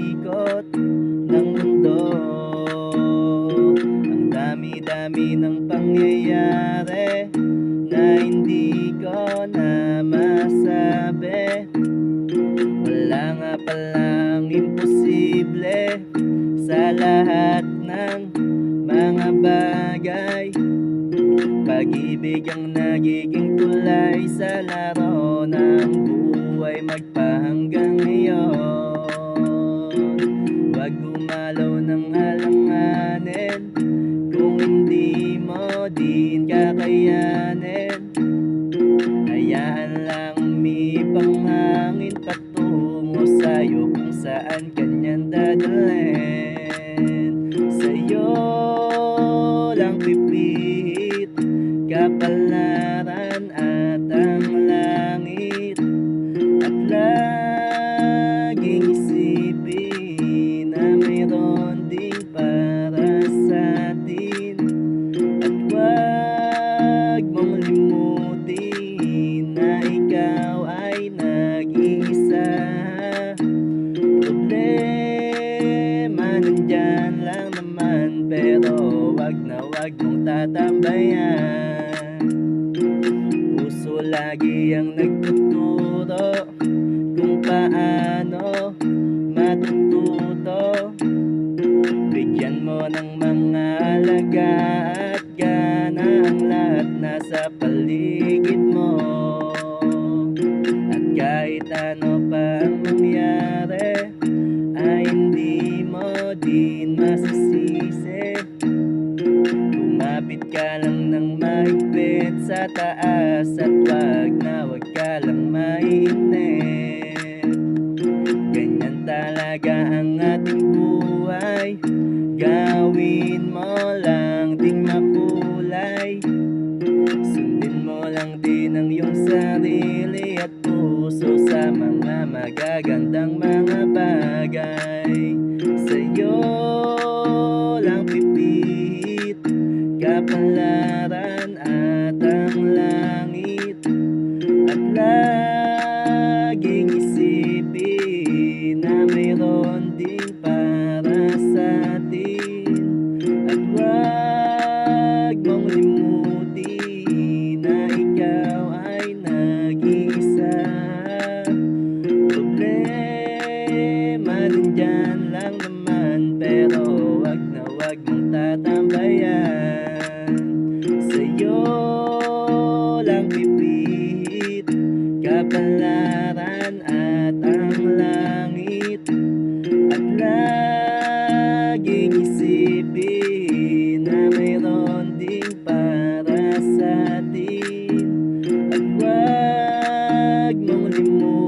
ikot ng mundo. Ang dami-dami ng pangyayari Na hindi ko na masabi. Wala nga palang imposible Sa lahat ng mga bagay. Pag-ibig ang nagiging tulay sa laro ng buhay magpahanggang ngayon. Huwag gumalaw ng alanganin. Kung hindi mo din kakayanin Hayaan lang umipang hangin Patungo sa'yo kung saan kanyan dadalhin. Sa'yo lang pipit Kapalaran wag mong limutin Na ikaw ay nag-iisa. Problema lang naman Pero wag na wag mong tatambayan. Puso lagi ang nagtuturo Kung paano matututo. Bigyan mo ng mga alaga at gana Ang nasa paligid mo. At kahit ano pa ang mangyari Ay hindi mo din masisisi. Kumapit ka lang ng mahigpit sa taas At wag na wag ka lang mainit. Ganyan talaga ang ating buhay. Gawin lang din ang iyong sarili at puso Sa mga magagandang mga bagay. Sa'yo lang pipit Kapalaran at ang langit. At laging isipin Na mayroon din para sa naman Pero wag na wag mong tatambayan. Sa'yo lang pipit Kapalaran at ang langit. At laging isipin Na mayroon ding para sa atin. At wag mong limutin